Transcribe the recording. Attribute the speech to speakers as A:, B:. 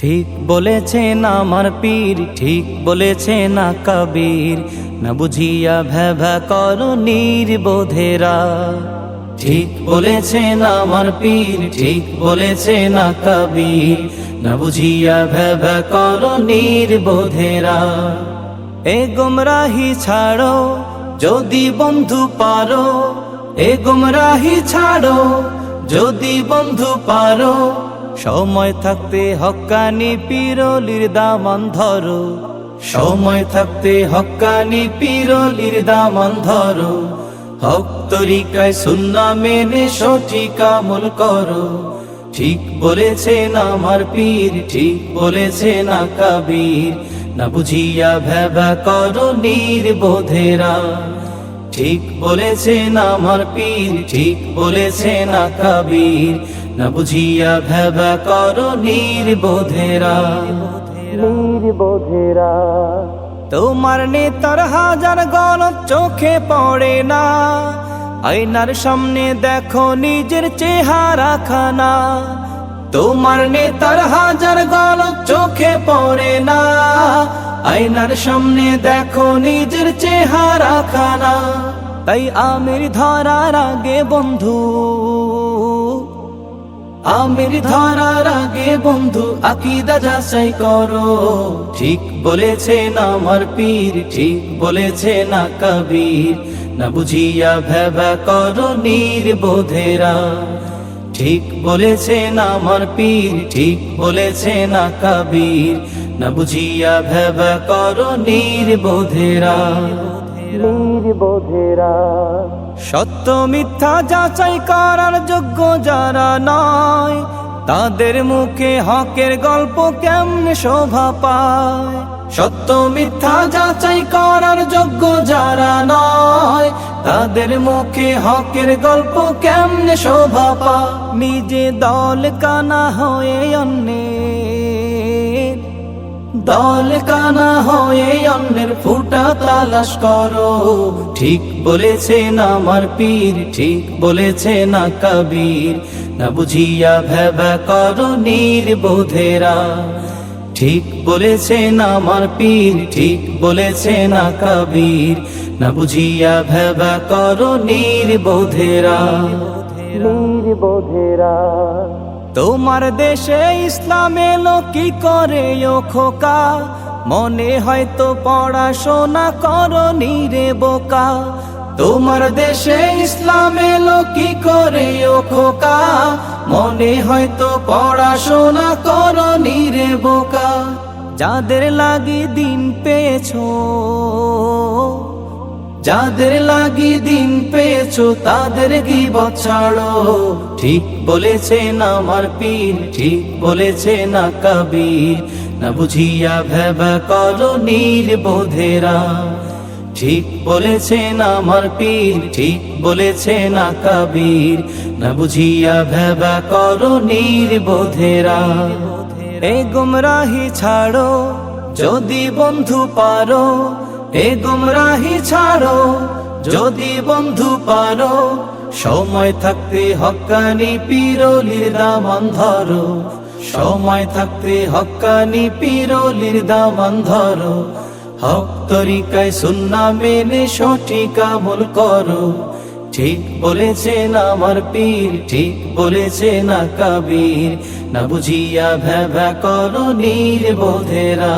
A: ঠিক বলেছেন আমার পীর, ঠিক বলেছেন না কবীর। না বুঝিয়া ভ্যা করো নির্বোধেরা। ঠিক বলেছেন আমার পীর, ঠিক বলেছেন না কবীর। না বুঝিয়া ভ্যা করো নির্বোধেরা। এ গুমরাহি ছাড়ো, যদি বন্ধু পারো। এ গুমরাহি ছাড়ো, যদি বন্ধু পারো। সময় থাকতে হক্কানি পিরলির দামান ধরো সময় থাকতে হক্কানি পিরলির দামান ধরো হক তরিকায় সুন্না মেনে সঠিক আমল করো। ঠিক বলেছেন আমার পীর, ঠিক বলেছেন না কবীর। না বুঝিয়া ভ্যা করো নির্বোধেরা ঠিক বলেছেন আমার পীর ঠিক বলেছেন না কবীর না বুঝিয়া ভ্যা করো নির্বোধেরা। নির্বোধেরা। তোমার নেতার হাজার গলত চোখে পড়ে না। আয়নার সামনে দেখো নিজের চেহারা খানা। তোমার নেতার হাজার গলত চোখে পড়ে না। আয়নার সামনে দেখো নিজের চেহারা খানা। তাই আমির ধরার আগে বন্ধু, আমির ধরার আগে বন্ধু, আকিদা যাচাই করো। ঠিক বলেছেন আমার পীর, ঠিক বলেছেন না কবীর। না বুঝিয়া ভ্যা করো নির্বোধেরা। ঠিক বলেছেন আমার পীর ঠিক বলেছেন না কবির। না বুঝিয়া ভেব করো নির্বোধেরা। নির্বোধেরা। সত্য মিথ্যা যাচাই করার যোগ্য যারা নয় তাদের মুখে হকের গল্প কেমনে শোভা পায়? সত্য মিথ্যা যাচাই করার যোগ্য যারা নয়, তাদের মুখে হকের গল্প কেমনে শোভা পায়? নিজে দল কানা হয়ে অন্যের দল কানা হয়ে অন্যের ফুটা তালাশ করো। ঠিক বলেছেন আমার পীর, ঠিক বলেছেন না কবীর। না বুঝিয়া ভ্যা করো নির্বোধেরা ঠিক বলেছেন আমার পীর, ঠিক বলেছেন না কবির। না বুঝিয়া ভ্যা করো নির্বোধেরা নির্বোধেরা তোমার দেশে ইসলাম এলো কি করে, ও খোকা? মনে হয়তো পড়াশোনা করো নিরে বোকা। তোমার দেশে ইসলাম এলো কি করে, ও খোকা? মনে হয়তো পড়াশোনা করো নিরে বোকা। যাদের লাগি দিন পেয়েছ যাদের লাগি দিন পেয়েছ, তাদের কি বছাড়ো ঠিক বলেছেন আমার পীর, ঠিক বলেছেন না কবীর। না বুঝিয়া ভ্যা করো নির্বোধেরা ঠিক বলেছেন আমার পীর, ঠিক বলেছেন না কবীর। না বুঝিয়া ভ্যা করো নির্বোধেরা এ গুমরাহি ছাড়ো, যদি বন্ধু পারো এ গুমরাহি ছাড়ো, যদি বন্ধু পারো, সময় থাকতে হক্কানি পিরলির দামান ধরো। সময় থাকতে হক্কানি পিরলির দামান ধরো। হক তরিকায় সুন্না মেনে সঠিক আমল করো। ঠিক বলেছেন আমার পীর, ঠিক বলেছেন না কবীর। না বুঝিয়া ভ্যা করো নির্বোধেরা।